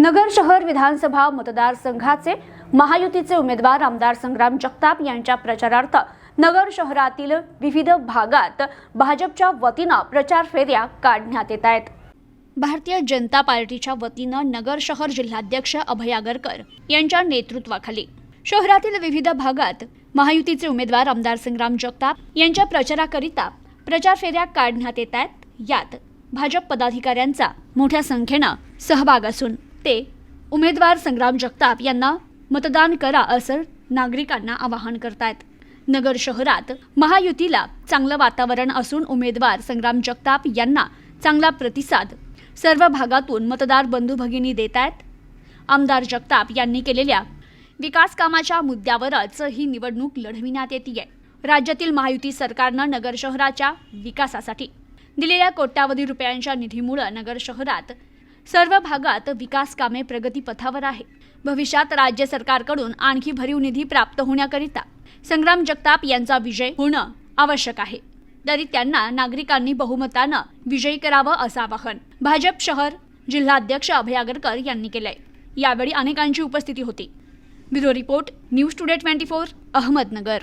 नगर शहर विधानसभा मतदारसंघाचे महायुतीचे उमेदवार आमदार संग्राम जगताप यांच्या प्रचारार्थ नगर शहरातील विविध भागात भाजपच्या वतीनं प्रचार फेऱ्या काढण्यात येत आहेत. भारतीय जनता पार्टीच्या वतीनं नगर शहर जिल्हाध्यक्ष अभय आगरकर यांच्या नेतृत्वाखाली शहरातील विविध भागात महायुतीचे उमेदवार आमदार संग्राम जगताप यांच्या प्रचाराकरिता प्रचार फेऱ्या काढण्यात येत आहेत. यात भाजप पदाधिकाऱ्यांचा मोठ्या संख्येनं सहभाग असून ते उमेदवार संग्राम जगताप यांना मतदान करा असं नागरिकांना आवाहन करतायत. नगर शहरात महायुतीला चांगलं वातावरण असून उमेदवार संग्राम जगताप यांना चांगला प्रतिसाद सर्व भागातून मतदार बंधू भगिनी देत आहेत आमदार जगताप यांनी केलेल्या विकास कामाच्या मुद्द्यावरच ही निवडणूक लढविण्यात येते राज्यातील महायुती सरकारनं नगर शहराच्या विकासासाठी दिलेल्या कोट्यावधी रुपयांच्या निधीमुळे नगर शहरात सर्व भागात विकास कामे प्रगतीपथावर आहे. भविष्यात राज्य सरकारकडून आणखी भरीव निधी प्राप्त होण्याकरिता संग्राम जगताप यांचा विजय होणं आवश्यक आहे. तरी त्यांना नागरिकांनी बहुमतानं विजयी करावं असं आवाहन भाजप शहर जिल्हाध्यक्ष अभय आगरकर यांनी केलंय. यावेळी अनेकांची उपस्थिती होती. Bureau report news today twenty four Ahmednagar.